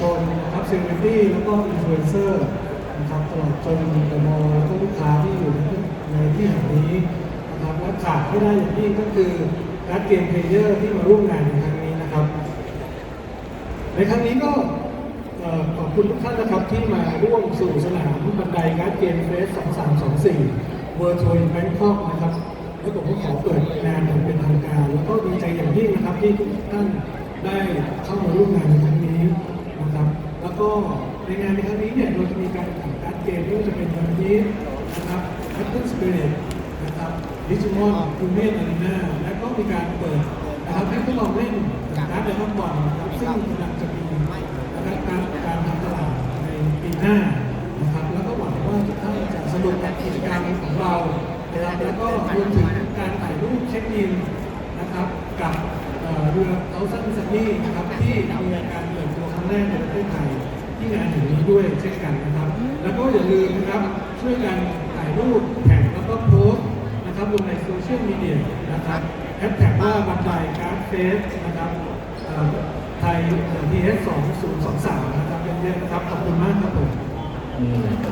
ชนนะครับเซเลบริตี้แล้วก็อินฟลูเอนเซอร์นะครับตลอดจนเดอะมอลแล้วก็ลูกค้าที่อยู่ในที่แห่งนี้นะครับและขาดไม่ได้อย่างยิ่งก็คือการเกมเพลเยอร์ที่มาร่วมงานในครั้งนี้นะครับ ในครั้งนี้ก็ขอบคุณทุกท่านนะครับที่มาร่วมสู่สนามบันไดการ์ดเกมเฟส 2324 World Tour in Bangkok นะครับแล้วผมก็ขอเปิดงานอย่างเป็นทางการ แล้วก็ดีใจอย่างยิ่งนะครับที่ทุกท่านได้เข้ามาร่วมงานในครั้งนี้ ในงานในครั้งนี้เนี่ยเราจะมีการแข่งการ์ดเกมไม่จะเป็นวันนี้นะครับ Apple Spirit นะครับ Digimon Premium Arena และก็มีการเปิดนะครับให้ทดลองเล่นการ์ดเดมอนบอลนะครับซึ่งกำลังจะมีนะครับการการทำตลาดในปีหน้านะครับแล้วก็หวังว่าทุกท่านจะสนุกกับกิจกรรมของเรานะครับแล้วก็รวมถึงการถ่ายรูปเช็คอินนะครับกับเรือเขาสั้นซันนี่นะครับที่มีการเปิดตัวครั้งแรกในประเทศไทย ที่งานแห่งนี้ด้วยเช่นกันนะครับ แล้วก็อย่าลืมนะครับช่วยกันถ่ายรูปแท็กแล้วก็โพสต์นะครับลงในโซเชียลมีเดียนะครับแฮชแท็กว่าบันไดการ์ดเฟสนะครับไทยทีเอสสองศูนย์สองสามนะครับเยอะๆนะครับขอบคุณมากครับผมอืมนะครับผม